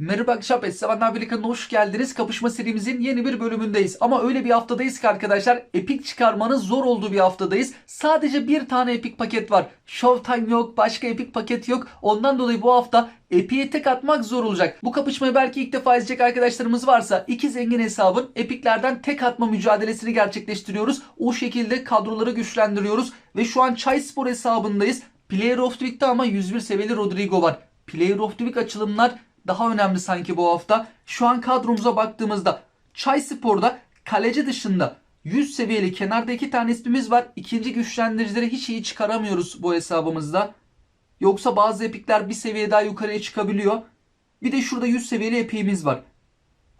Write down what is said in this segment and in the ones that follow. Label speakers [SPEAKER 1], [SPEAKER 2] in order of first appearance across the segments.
[SPEAKER 1] Merhaba arkadaşlar, Essevanlar Birliği'ne hoş geldiniz. Kapışma serimizin yeni bir bölümündeyiz. Ama öyle bir haftadayız ki arkadaşlar, epik çıkarmanın zor olduğu bir haftadayız. Sadece bir tane epik paket var. Showtime yok, başka epik paket yok. Ondan dolayı bu hafta epiğe tek atmak zor olacak. Bu kapışmayı belki ilk defa izleyecek arkadaşlarımız varsa iki zengin hesabın epiklerden tek atma mücadelesini gerçekleştiriyoruz. O şekilde kadroları güçlendiriyoruz. Ve şu an Çay Spor hesabındayız. Player of the Week'te ama 101 seviyeli Rodrigo var. Player of the Week açılımlar daha önemli sanki bu hafta. Şu an kadromuza baktığımızda Çay Spor'da kaleci dışında 100 seviyeli kenarda iki tane ismimiz var. İkinci güçlendiricileri hiç iyi çıkaramıyoruz bu hesabımızda. Yoksa bazı epikler bir seviye daha yukarıya çıkabiliyor. Bir de şurada 100 seviyeli epiğimiz var.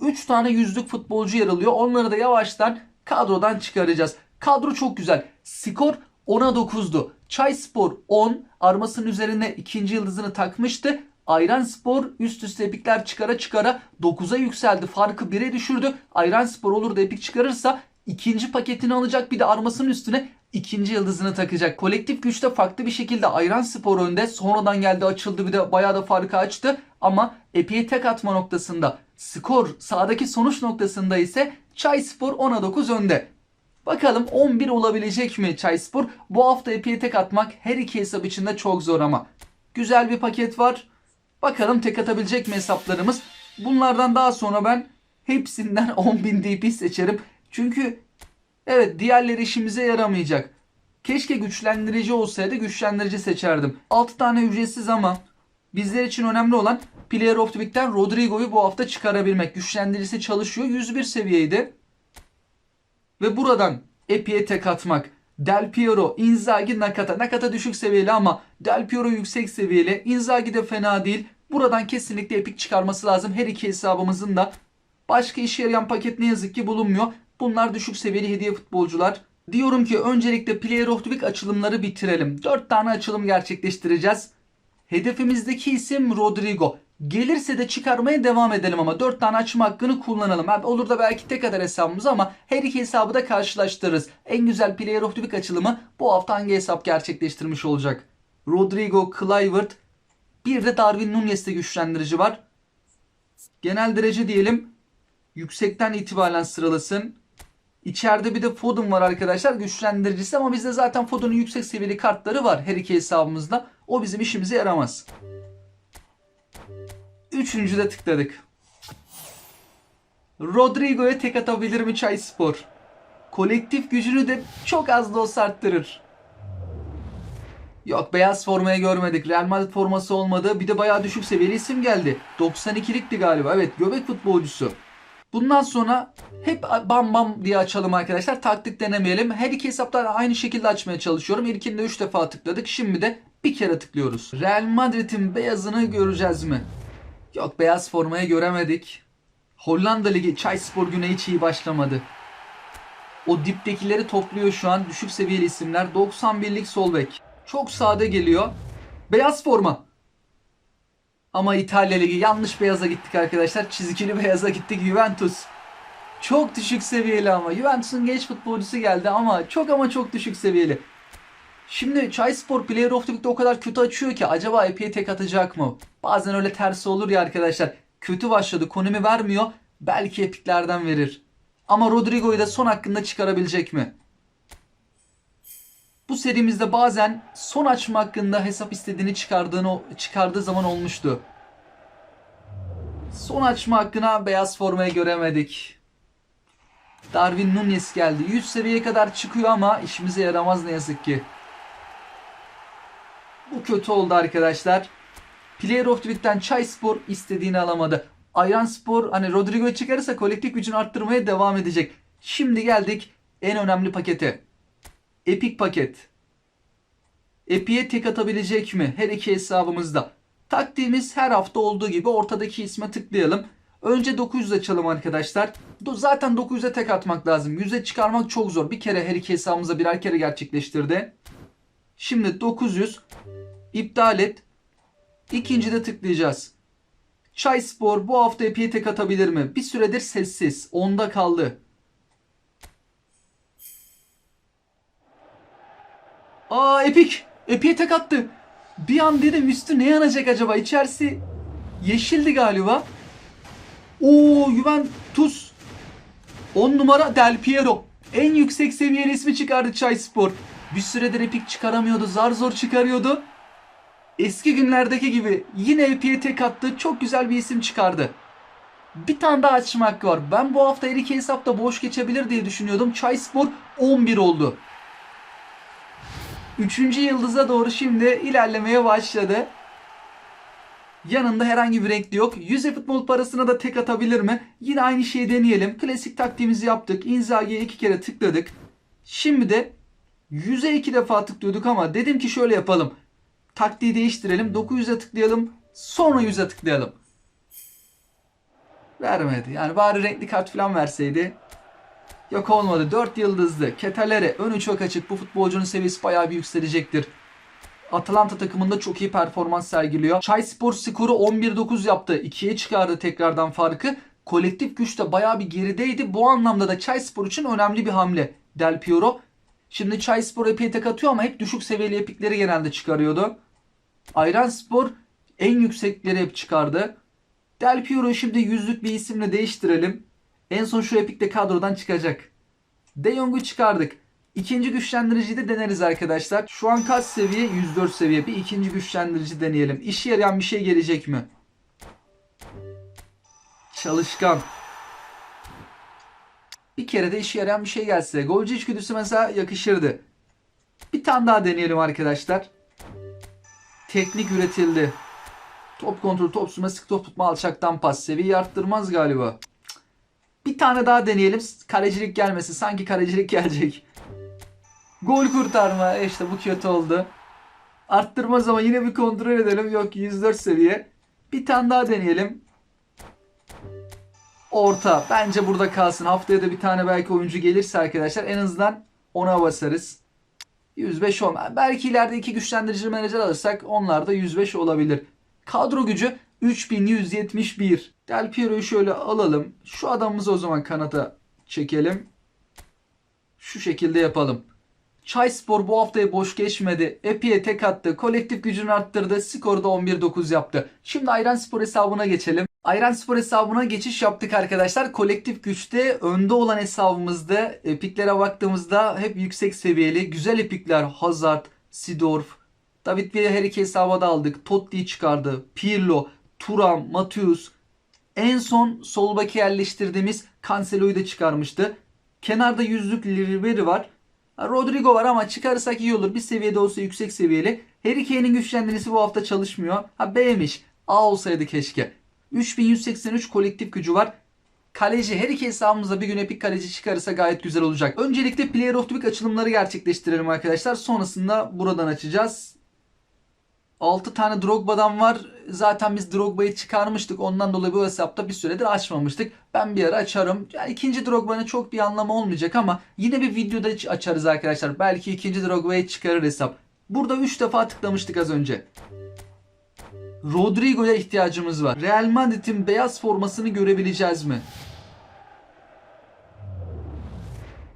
[SPEAKER 1] 3 tane yüzlük futbolcu yer alıyor. Onları da yavaştan kadrodan çıkaracağız. Kadro çok güzel. Skor 10'a 9'du. Çay Spor 10. Armasının üzerine ikinci yıldızını takmıştı. Ayran Spor üst üste epikler çıkara çıkara 9'a yükseldi. Farkı 1'e düşürdü. Ayran Spor olur da epik çıkarırsa ikinci paketini alacak. Bir de armasının üstüne ikinci yıldızını takacak. Kolektif güçte farklı bir şekilde Ayran Spor önde. Sonradan geldi açıldı bir de bayağı da farkı açtı. Ama epiğe tek atma noktasında skor sağdaki sonuç noktasında ise Çay Spor 10'a 9 önde. Bakalım 11 olabilecek mi Çay Spor? Bu hafta epiğe tek atmak her iki hesap için de çok zor ama. Güzel bir paket var. Bakalım tek atabilecek mi hesaplarımız? Bunlardan daha sonra ben hepsinden 10.000 DP seçerim. Çünkü evet diğerleri işimize yaramayacak. Keşke güçlendirici olsaydı güçlendirici seçerdim. 6 tane ücretsiz ama bizler için önemli olan Player of the Week'ten Rodrigo'yu bu hafta çıkarabilmek. Güçlendiricisi çalışıyor. 101 seviyeydi. Ve buradan Epi'ye tek atmak. Del Piero, Inzaghi, Nakata. Nakata düşük seviyeli ama Del Piero yüksek seviyeli. Inzaghi de fena değil. Buradan kesinlikle epik çıkarması lazım. Her iki hesabımızın da. Başka işe yarayan paket ne yazık ki bulunmuyor. Bunlar düşük seviyeli hediye futbolcular. Diyorum ki öncelikle Player of the Week açılımları bitirelim. 4 tane açılım gerçekleştireceğiz. Hedefimizdeki isim Rodrigo. Gelirse de çıkarmaya devam edelim ama 4 tane açma hakkını kullanalım. Abi olur da belki tek kadar hesabımız ama her iki hesabı da karşılaştırırız. En güzel Player of the Week açılımı bu hafta hangi hesap gerçekleştirmiş olacak? Rodrigo, Kluivert, bir de Darwin Nunez'te güçlendirici var. Genel derece diyelim yüksekten itibaren sıralasın. İçeride bir de Foden var arkadaşlar güçlendiricisi ama bizde zaten Foden'ın yüksek seviyeli kartları var her iki hesabımızda. O bizim işimize yaramaz. Üçüncüde tıkladık. Rodrigo'ya tek atabilir mi Çay Spor? Kolektif gücünü de çok az da olsa arttırır. Yok beyaz formaya görmedik. Real Madrid forması olmadı. Bir de bayağı düşük seviyeli isim geldi. 92'likti galiba. Evet göbek futbolcusu. Bundan sonra hep bam bam diye açalım arkadaşlar. Taktik denemeyelim. Her iki hesapta da aynı şekilde açmaya çalışıyorum. İlkinde 3 defa tıkladık. Şimdi de bir kere tıklıyoruz. Real Madrid'in beyazını göreceğiz mi? Yok beyaz formaya göremedik. Hollanda Ligi Çayspor güne hiç iyi başlamadı. O diptekileri topluyor şu an. Düşük seviyeli isimler. 91'lik sol bek. Çok sade geliyor. Beyaz forma. Ama İtalya Ligi yanlış beyaza gittik arkadaşlar. Çizgili beyaza gittik Juventus. Çok düşük seviyeli ama. Juventus'un genç futbolcusu geldi ama çok ama çok düşük seviyeli. Şimdi Çayspor Player of the Week'te o kadar kötü açıyor ki acaba epey tek atacak mı? Bazen öyle tersi olur ya arkadaşlar. Kötü başladı konumi vermiyor. Belki epiklerden verir. Ama Rodrigo'yu da son hakkında çıkarabilecek mi? Bu serimizde bazen son açma hakkında hesap istediğini çıkardığını çıkardığı zaman olmuştu. Son açma hakkına beyaz formayı göremedik. Darwin Nunez geldi. 100 seviyeye kadar çıkıyor ama işimize yaramaz ne yazık ki. Bu kötü oldu arkadaşlar. Player of the Week'ten Çay Spor istediğini alamadı. Ayran Spor hani Rodrigo çıkarırsa kolektif gücünü arttırmaya devam edecek. Şimdi geldik en önemli pakete. Epic paket. Epic'e tek atabilecek mi? Her iki hesabımızda. Taktiğimiz her hafta olduğu gibi ortadaki isme tıklayalım. Önce 900 açalım arkadaşlar. Zaten 900'e tek atmak lazım. 100'e çıkarmak çok zor. Bir kere her iki hesabımıza birer kere gerçekleştirdi. Şimdi 900 iptal et. İkincide tıklayacağız. Çay Spor bu hafta Epic'e tek atabilir mi? Bir süredir sessiz. Onda kaldı. Aa Epic. Epic'e tek. Bir an dedim üstü ne yanacak acaba? İçerisi yeşildi galiba. Oo Juventus 10 numara Del Piero. En yüksek seviyeli ismi çıkardı Çayspor. Bir süredir epik çıkaramıyordu. Zar zor çıkarıyordu. Eski günlerdeki gibi yine epiye tek attı. Çok güzel bir isim çıkardı. Bir tane daha açma hakkı var. Ben bu hafta her iki hesapta boş geçebilir diye düşünüyordum. Çayspor 11 oldu. Üçüncü yıldıza doğru şimdi ilerlemeye başladı. Yanında herhangi bir renkli yok. 100 futbol parasına da tek atabilir mi? Yine aynı şeyi deneyelim. Klasik taktiğimizi yaptık. Inzaghi'ye iki kere tıkladık. Şimdi de 100'e iki defa tıklıyorduk ama dedim ki şöyle yapalım. Taktiği değiştirelim. 900'e tıklayalım. Sonra 100'e tıklayalım. Vermedi. Yani bari renkli kart falan verseydi. Yok olmadı. 4 yıldızlı. Ketalere. Önü çok açık. Bu futbolcunun seviyesi bayağı bir yükselecektir. Atalanta takımında çok iyi performans sergiliyor. Çayspor skoru 11-9 yaptı. 2'ye çıkardı tekrardan farkı. Kolektif güç de bayağı bir gerideydi. Bu anlamda da Çayspor için önemli bir hamle. Del Piero. Şimdi Çayspor epey tek ama hep düşük seviyeli epikleri genelde çıkarıyordu. Ayranspor en yüksekleri hep çıkardı. Del Piero'yu şimdi yüzlük bir isimle değiştirelim. En son şu epikte kadrodan çıkacak. De Jong'u çıkardık. İkinci güçlendiriciyi de deneriz arkadaşlar. Şu an kaç seviye? 104 seviye. Bir ikinci güçlendirici deneyelim. İşe yarayan bir şey gelecek mi? Çalışkan. Bir kere de işe yarayan bir şey gelse. Golcü içgüdüsü mesela yakışırdı. Bir tane daha deneyelim arkadaşlar. Teknik üretildi. Top kontrolü, top sürme, sık top tutma, alçaktan pas. Seviyeyi arttırmaz galiba. Bir tane daha deneyelim. Kalecilik gelmesin. Sanki kalecilik gelecek. Gol kurtarma. E İşte bu kötü oldu. Arttırmaz ama yine bir kontrol edelim. Yok 104 seviye. Bir tane daha deneyelim. Orta. Bence burada kalsın. Haftaya da bir tane belki oyuncu gelirse arkadaşlar en azından ona basarız. 105 olmaz. Belki ileride iki güçlendirici menajer alırsak onlar da 105 olabilir. Kadro gücü 3171. Del Piero'yu şöyle alalım. Şu adamımızı o zaman kanata çekelim. Şu şekilde yapalım. Çayspor bu haftayı boş geçmedi. Epi'ye tek attı. Kolektif gücünü arttırdı. Skoru da 11-9 yaptı. Şimdi Ayranspor hesabına geçelim. Ayranspor hesabına geçiş yaptık arkadaşlar. Kolektif güçte önde olan hesabımızda epiklere baktığımızda hep yüksek seviyeli güzel epikler Hazard, Sidorf, David Villa her iki hesaba da aldık. Totti çıkardı. Pirlo, Turam, Matius. En son sol baki yerleştirdiğimiz Cancelo'yu da çıkarmıştı. Kenarda yüzlük Ribery var. Rodrigo var ama çıkarırsak iyi olur. Bir seviyede olsa yüksek seviyeli. Harry Kane'in güçlendirisi bu hafta çalışmıyor. Ha B'miş. A olsaydı keşke. 3183 kolektif gücü var. Kaleci her iki hesabımızda bir gün epik kaleci çıkarırsa gayet güzel olacak. Öncelikle Player of the Week açılımları gerçekleştirelim arkadaşlar. Sonrasında buradan açacağız. 6 tane Drogba'dan var. Zaten biz Drogba'yı çıkarmıştık. Ondan dolayı bu hesapta bir süredir açmamıştık. Ben bir ara açarım. Yani ikinci Drogba'nın çok bir anlamı olmayacak ama yine bir videoda açarız arkadaşlar. Belki ikinci Drogba'yı çıkarır hesap. Burada 3 defa tıklamıştık az önce. Rodrigo'ya ihtiyacımız var. Real Madrid'in beyaz formasını görebileceğiz mi?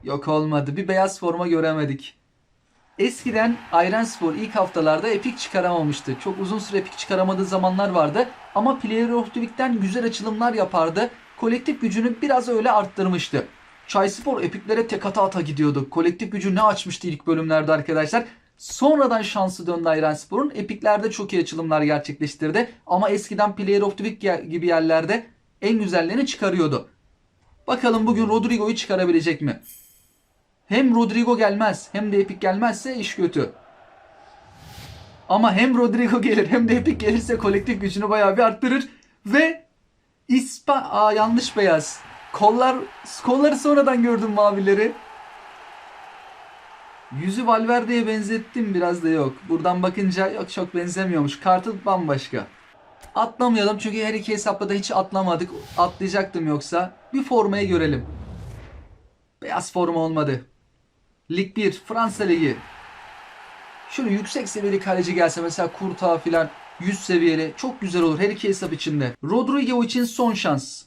[SPEAKER 1] Yok olmadı. Bir beyaz forma göremedik. Eskiden Ayranspor ilk haftalarda epik çıkaramamıştı. Çok uzun süre epik çıkaramadığı zamanlar vardı. Ama Player of the Week'ten güzel açılımlar yapardı. Kolektif gücünü biraz öyle arttırmıştı. Çayspor epiklere tek ata ata gidiyordu. Kolektif gücü ne açmıştı ilk bölümlerde arkadaşlar. Sonradan şansı döndü Ayranspor'un. Epiklerde çok iyi açılımlar gerçekleştirdi. Ama eskiden Player of the Week gibi yerlerde en güzellerini çıkarıyordu. Bakalım bugün Rodrigo'yu çıkarabilecek mi? Hem Rodrigo gelmez hem de Epic gelmezse iş kötü. Ama hem Rodrigo gelir hem de Epic gelirse kolektif gücünü bayağı bir arttırır. Ve İspa... Aa yanlış beyaz. Kollar... Kolları sonradan gördüm mavileri. Yüzü Valverde'ye benzettim biraz da yok. Buradan bakınca yok çok benzemiyormuş. Kartı bambaşka. Atlamayalım çünkü her iki hesapta da hiç atlamadık. Atlayacaktım yoksa. Bir formayı görelim. Beyaz forma olmadı. Lig 1, Fransa Ligi. Şöyle yüksek seviyeli kaleci gelse mesela Kurta filan 100 seviyeli çok güzel olur her iki hesap içinde. Rodrigo için son şans.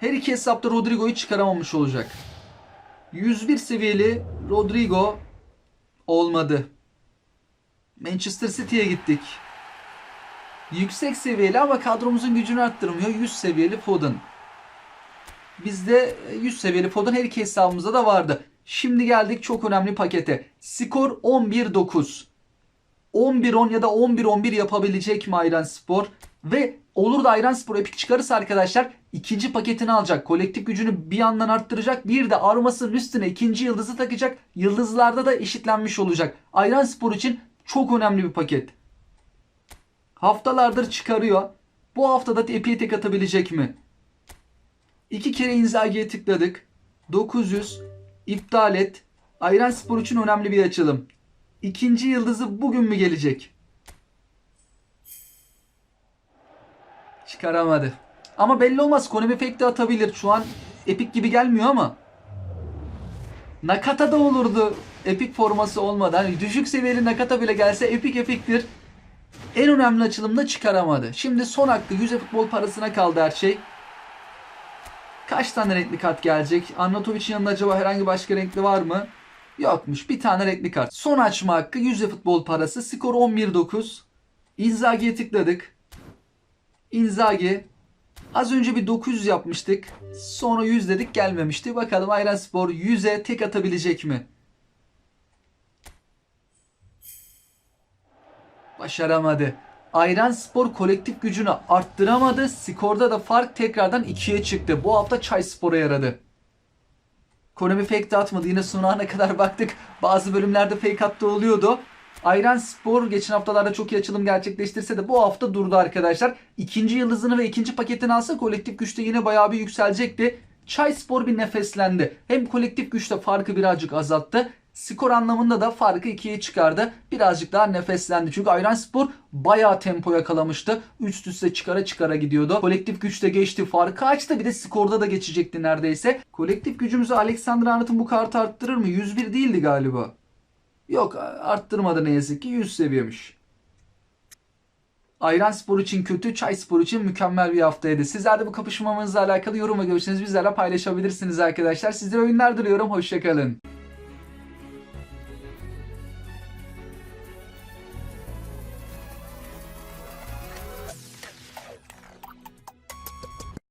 [SPEAKER 1] Her iki hesapta Rodrigo'yu çıkaramamış olacak. 101 seviyeli Rodrigo olmadı. Manchester City'ye gittik. Yüksek seviyeli ama kadromuzun gücünü arttırmıyor. 100 seviyeli Foden. Bizde 100 seviyeli Foden her iki hesabımızda da vardı. Şimdi geldik çok önemli pakete. Skor 11-9. 11-10 ya da 11-11 yapabilecek mi Ayran Spor? Ve olur da Ayran Spor epik çıkarırsa arkadaşlar ikinci paketini alacak. Kolektif gücünü bir yandan arttıracak. Bir de armasının üstüne ikinci yıldızı takacak. Yıldızlarda da eşitlenmiş olacak. Ayran Spor için çok önemli bir paket. Haftalardır çıkarıyor. Bu haftada epiye tek atabilecek mi? İki kere Inzaghi'ye tıkladık. 900 iptal et. Ayran Spor için önemli bir açılım. İkinci yıldızı bugün mü gelecek? Çıkaramadı. Ama belli olmaz. Konami Fake de atabilir. Şu an Epic gibi gelmiyor ama. Nakata da olurdu. Epic forması olmadan. Düşük seviyeli Nakata bile gelse Epic Epic'tir. En önemli açılımda çıkaramadı. Şimdi son hakkı 100 futbol parasına kaldı her şey. Kaç tane renkli kart gelecek? Arnatovic'in yanında acaba herhangi başka renkli var mı? Yokmuş. Bir tane renkli kart. Son açma hakkı 100 futbol parası. Skor 11-9. Inzaghi'ye tıkladık. Inzaghi. Az önce bir 900 yapmıştık. Sonra 100 dedik gelmemişti. Bakalım Ayranspor 100'e tek atabilecek mi? Başaramadı. Ayran Spor kolektif gücünü arttıramadı. Skorda da fark tekrardan 2'ye çıktı. Bu hafta Çay Spor'a yaradı. Konami fake atmadı. Yine sunağına kadar baktık. Bazı bölümlerde fake attı oluyordu. Ayran Spor geçen haftalarda çok iyi açılım gerçekleştirse de bu hafta durdu arkadaşlar. İkinci yıldızını ve ikinci paketini alsa kolektif güçte yine bayağı bir yükselecekti. Çay Spor bir nefeslendi. Hem kolektif güçte farkı birazcık azalttı. Skor anlamında da farkı ikiye çıkardı. Birazcık daha nefeslendi. Çünkü Ayran Spor bayağı tempo yakalamıştı. Üst üste çıkara çıkara gidiyordu. Kolektif güçte geçti. Farkı açtı. Bir de skorda da geçecekti neredeyse. Kolektif gücümüzü Alexander Arnold'un bu kartı arttırır mı? 101 değildi galiba. Yok arttırmadı ne yazık ki 100 seviyemiş. Ayran Spor için kötü, Çay Spor için mükemmel bir haftaydı. Sizler de bu kapışmamızla alakalı yorum ve görüşlerinizi bizlerle paylaşabilirsiniz arkadaşlar. Sizlere oyunlar diliyorum. Hoşçakalın.